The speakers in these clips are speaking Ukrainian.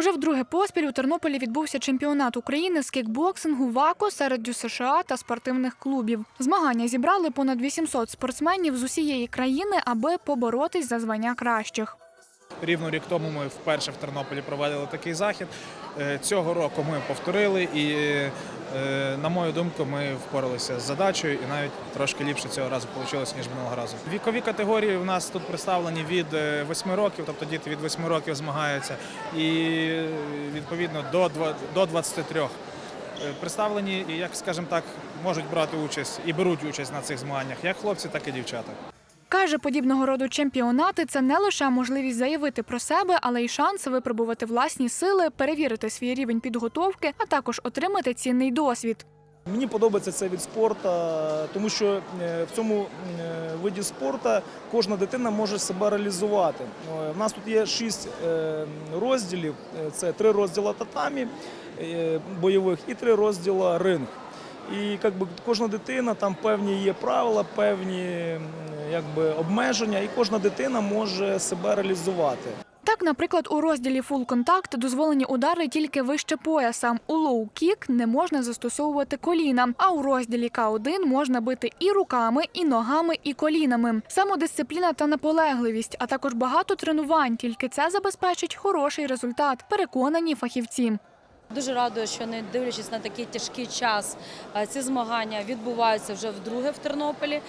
Уже вдруге поспіль у Тернополі відбувся чемпіонат України з кікбоксингу ВАКО серед США та спортивних клубів. Змагання зібрали понад 800 спортсменів з усієї країни, аби поборотись за звання кращих. Рівно рік тому ми вперше в Тернополі проводили такий захід. Е, Цього року ми повторили, і е, на мою думку, ми впоралися з задачею, і навіть трошки ліпше цього разу вийшло, ніж минулого разу. Вікові категорії у нас тут представлені від 8 років, тобто діти від 8 років змагаються, і е, відповідно до до 23. Е, Представлені, як скажімо так, можуть брати участь і беруть участь на цих змаганнях як хлопці, так і дівчата. Каже, подібного роду чемпіонати це не лише можливість заявити про себе, але й шанс випробувати власні сили, перевірити свій рівень підготовки, а також отримати цінний досвід. Мені подобається цей від спорту, тому що е, в цьому е, виді спорту кожна дитина може себе реалізувати. У нас тут є шість е, розділів: Е, це три розділи татамі е, бойових і три розділи ринг. І якби кожна дитина там певні є правила, певні якби обмеження, і кожна дитина може себе реалізувати. Так, наприклад, у розділі Full Contact дозволені удари тільки вище пояса. У Kick не можна застосовувати коліна. А у розділі К1 можна бити і руками, і ногами, і колінами. Самодисципліна та наполегливість, а також багато тренувань. Тільки це забезпечить хороший результат. Переконані фахівці. Дуже радує, що не дивлячись на такий тяжкий час, е, ці змагання відбуваються вже вдруге в Тернополі.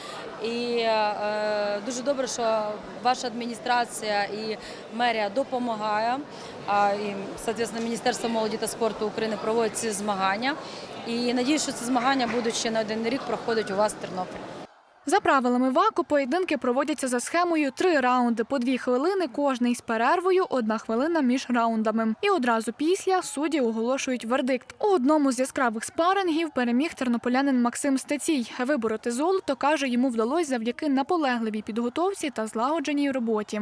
І е, дуже добре, що ваша адміністрація і мерія допомагає. І, соответственно, Міністерство молоді та спорту України проводить ці змагання. І надіюсь, що ці змагання будуть ще не один рік проходити у вас в Тернополі. За правилами ВАКу поєдинки проводяться за схемою три раунди по дві хвилини кожний з перервою, одна хвилина між раундами. І одразу після судді оголошують вердикт. У одному з яскравих спарингів переміг тернополянин Максим Стецій. Вибороти золото каже, йому вдалося завдяки наполегливій підготовці та злагодженій роботі.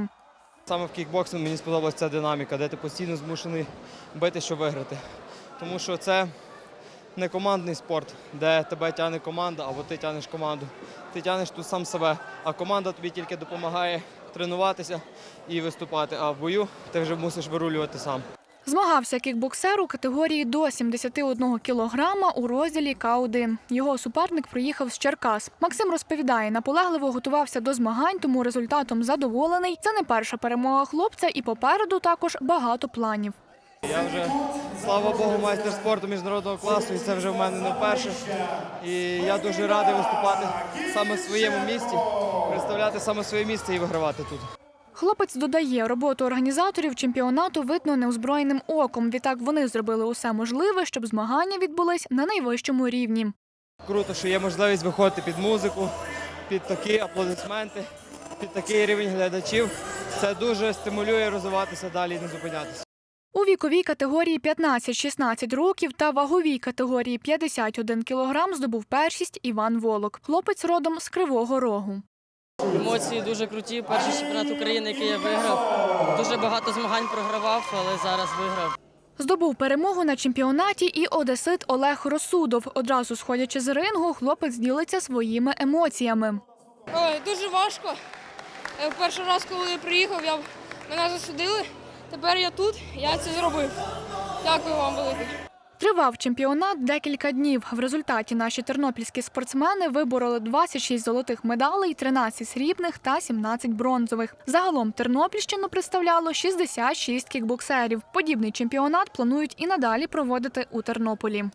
Саме в кікбоксингу мені сподобалася ця динаміка, де ти постійно змушений бити, щоб виграти. Тому що це не командний спорт, де тебе тягне команда або ти тягнеш команду. Ти тягнеш тут сам себе, а команда тобі тільки допомагає тренуватися і виступати. А в бою ти вже мусиш вирулювати сам. Змагався кікбоксер у категорії до 71 кілограма у розділі К1. Його суперник приїхав з Черкас. Максим розповідає, наполегливо готувався до змагань, тому результатом задоволений. Це не перша перемога хлопця, і попереду також багато планів. Я вже, слава Богу, майстер спорту міжнародного класу, і це вже в мене не вперше. І я дуже радий виступати саме в своєму місті, представляти саме своє місце і вигравати тут. Хлопець додає, роботу організаторів чемпіонату видно неозброєним оком. Відтак вони зробили усе можливе, щоб змагання відбулись на найвищому рівні. Круто, що є можливість виходити під музику, під такі аплодисменти, під такий рівень глядачів. Це дуже стимулює розвиватися далі і не зупинятися. У віковій категорії 15-16 років та ваговій категорії 51 кілограм здобув першість Іван Волок. Хлопець родом з Кривого Рогу. Емоції дуже круті. Перший чемпіонат України, який я виграв. Дуже багато змагань програвав, але зараз виграв. Здобув перемогу на чемпіонаті і одесит Олег Розсудов. Одразу сходячи з рингу, хлопець ділиться своїми емоціями. Ой, дуже важко. Е, Перший раз, коли я приїхав, я, мене засудили. Тепер я тут, я це зробив. Дякую вам велике. Тривав чемпіонат декілька днів. В результаті наші тернопільські спортсмени вибороли 26 золотих медалей, 13 срібних та 17 бронзових. Загалом Тернопільщину представляло 66 кікбоксерів. Подібний чемпіонат планують і надалі проводити у Тернополі.